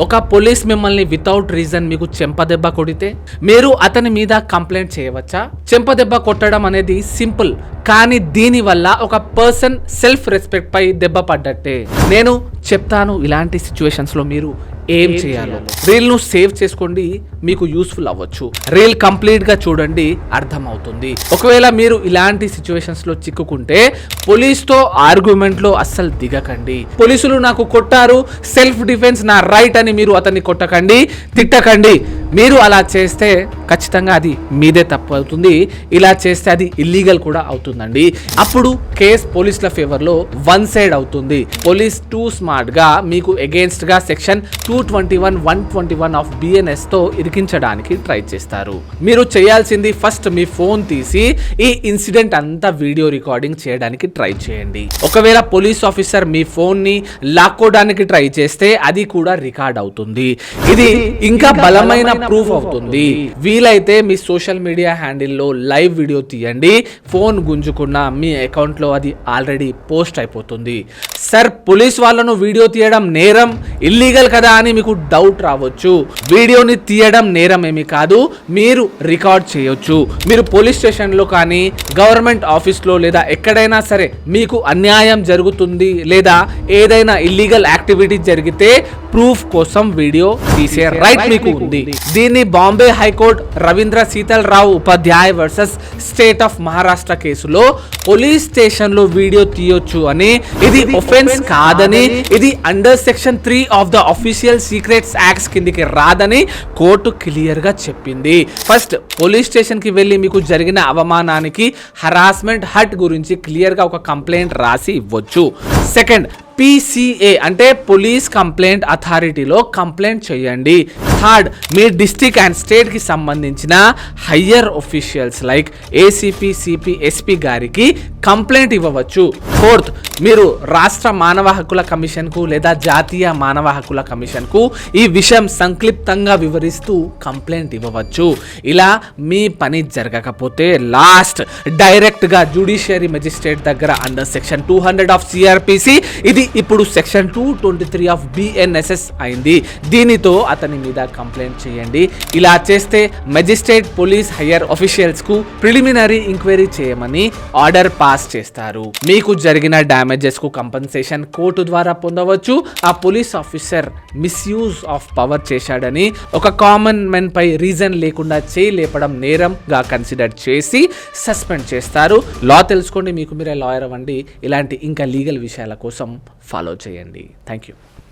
ఒక పోలీస్ మిమ్మల్ని without reason మీకు చెంపదెబ్బ కొడితే మీరు అతని మీద కంప్లైంట్ చేయవచ్చా? చెంపదెబ్బ కొట్టడం అనేది సింపుల్ కానీ దీనివల్ల ఒక పర్సన్ సెల్ఫ్ రెస్పెక్ట్ పై దెబ్బ పడ్డట్టే. నేను చెప్తాను ఇలాంటి సిచ్యువేషన్స్లో మీరు ఏం చేయాలో. రీల్ను సేవ్ చేసుకోండి మీకు యూస్ఫుల్ అవ్వచ్చు. రీల్ కంప్లీట్గా చూడండి అర్థం అవుతుంది ఒకవేళ మీరు ఇలాంటి సిచ్యువేషన్స్లో చిక్కుకుంటే పోలీస్తో ఆర్గ్యుమెంట్లో అస్సలు దిగకండి. పోలీసులు నాకు కొట్టారు సెల్ఫ్ డిఫెన్స్ నా రైట్ అని మీరు అతన్ని కొట్టకండి తిట్టకండి. మీరు అలా చేస్తే ఖచ్చితంగా అది మీదే తప్పు అవుతుంది ఇలా చేస్తే అది ఇల్లీగల్ కూడా అవుతుందండి. అప్పుడు కేస్ పోలీసుల ఫేవర్లో వన్ సైడ్ అవుతుంది. పోలీస్ టూ స్మార్ట్గా మీకు అగేన్స్ట్గా section two twenty one one twenty one of బిఎన్ఎస్తో ఇరికించడానికి ట్రై చేస్తారు. మీరు చేయాల్సింది ఫస్ట్ మీ ఫోన్ తీసి ఈ ఇన్సిడెంట్ అంతా వీడియో రికార్డింగ్ చేయడానికి ట్రై చేయండి. ఒకవేళ పోలీస్ ఆఫీసర్ మీ ఫోన్ని లాక్కోవడానికి ట్రై చేస్తే అది కూడా రికార్డ్ అవుతుంది. ఇది ఇంకా బలమైన ప్రూఫ్ అవుతుంది. వీలైతే మీ సోషల్ మీడియా హ్యాండిల్లో లైవ్ వీడియో తీయండి. ఫోన్ గుంజుకున్న మీ అకౌంట్లో అది ఆల్రెడీ పోస్ట్ అయిపోతుంది. సార్ పోలీస్ వాళ్ళను వీడియో తీయడం నేరం. ఇల్లీగల్ కదా అని మీకు డౌట్ రావచ్చు. వీడియోని తీయడం నేరం ఏమి కాదు. మీరు రికార్డ్ చేయొచ్చు. మీరు పోలీస్ స్టేషన్లో కానీ గవర్నమెంట్ ఆఫీస్లో లేదా ఎక్కడైనా సరే మీకు అన్యాయం జరుగుతుంది లేదా ఏదైనా ఇల్లీగల్ యాక్టివిటీ జరిగితే ప్రూఫ్ కోసం వీడియో తీసే రైట్ మీకు ఉంది. దీన్ని Bombay high court Ravindra Sheetal Rao Upadhyay versus state of Maharashtra కేసులో పోలీస్ స్టేషన్లో వీడియో తీయొచ్చు అని ఇది ఒఫెన్స్ కాదని ఇది under section three of the official secrets acts కిందికి రాదని కోర్టు క్లియర్గా చెప్పింది. ఫస్ట్ పోలీస్ స్టేషన్కి వెళ్ళి మీకు జరిగిన అవమానానికి హరాస్మెంట్ హట్ గురించి క్లియర్గా ఒక కంప్లైంట్ రాసి ఇవ్వచ్చు. సెకండ్ పీసీఏ అంటే పోలీస్ కంప్లైంట్ అథారిటీలో కంప్లైంట్ చేయండి. థర్డ్ మీ డిస్టిక్ అండ్ స్టేట్కి సంబంధించిన higher officials like A C P C P S P గారికి కంప్లైంట్ ఇవ్వవచ్చు. ఫోర్త్ మీరు రాష్ట్ర మానవ హక్కుల కమిషన్కు లేదా జాతీయ మానవ హక్కుల కమిషన్కు ఈ విషయం సంక్లిప్తంగా వివరిస్తూ కంప్లైంట్ ఇవ్వవచ్చు. ఇలా మీ పని జరగకపోతే లాస్ట్ డైరెక్ట్గా జ్యుడిషియరీ మెజిస్ట్రేట్ దగ్గర under section two hundred of CrPC ఇది ఇప్పుడు section two twenty three of BNSS అయింది. దీనితో అతని మీద కంప్లైంట్ చేయండి. ఇలా చేస్తే మెజిస్ట్రేట్ పోలీస్ హయ్యర్ ఆఫీషియల్స్కు ప్రిలిమినరీ ఇంక్వైరీ చేయమని ఆర్డర్ పాస్ చేస్తారు. మీకు జరిగిన డ్యామేజ్ కు కంపెన్సేషన్ కోర్టు ద్వారా పొందవచ్చు. ఆ police officer misuse of power చేశాడని ఒక కామన్ మెన్ పై రీజన్ లేకుండా చేయి లేపడం నేరంగా కన్సిడర్ చేసి సస్పెండ్ చేస్తారు. లా తెలుసుకోండి మీకు మీరే లాయర్ అవ్వండి. ఇలాంటి ఇంకా లీగల్ విషయాల కోసం ఫాలో చేయండి. Thank you